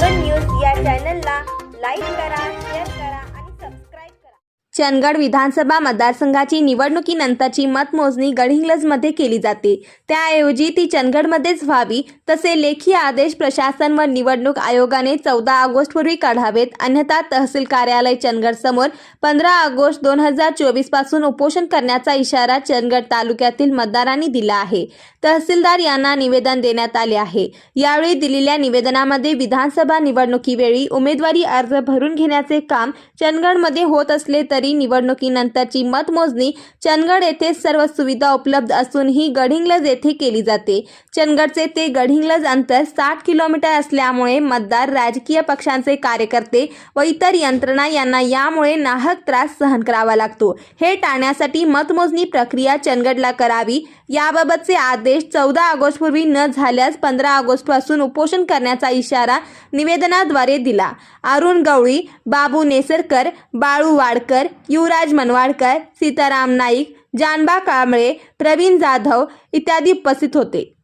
चॅनलला लाईक करा शेअर करा आणि सबस्क्राईब करा. चंदगड विधानसभा मतदारसंघाची निवडणुकीनंतरची मतमोजणी गडहिंग्लजमध्ये केली जाते. त्याऐवजी ती चंदगडमध्येच व्हावी तसे लेखी आदेश प्रशासन व निवडणूक आयोगाने चौदा ऑगस्टपूर्वी काढावेत. अन्यथा तहसील कार्यालय चंदगडसमोर पंधरा ऑगस्ट दोन हजार चोवीसपासून उपोषण करण्याचा इशारा चंदगड तालुक्यातील मतदारांनी दिला आहे. तहसीलदार यांना निवेदन देण्यात आले आहे. यावेळी दिलेल्या निवेदनामध्ये विधानसभा निवडणुकीवेळी उमेदवारी अर्ज भरून घेण्याचे काम चंदगडमध्ये होत असले तरी निवडणुकीनंतरची मतमोजणी चंदगड येथे सर्व सुविधा उपलब्ध असूनही गडहिंग्लज येथे केली जाते. चंदगडचे ते गडहिंग्लज अंतर साठ किलोमीटर असल्यामुळे मतदार राजकीय पक्षांचे कार्यकर्ते व इतर यंत्रणा यांना यामुळे नाहक त्रास सहन करावा लागतो. हे टाळण्यासाठी मतमोजणी प्रक्रिया चंदगडला करावी याबाबतचे आदेश चौदा ऑगस्टपूर्वी न झाल्यास पंधरा ऑगस्टपासून उपोषण करण्याचा इशारा निवेदनाद्वारे दिला. अरुण गवळी बाबू नेसरकर बाळू वाडकर युवराज मनवाडकर सीताराम नाईक जानबा कांबळे प्रवीण जाधव इत्यादी उपस्थित होते.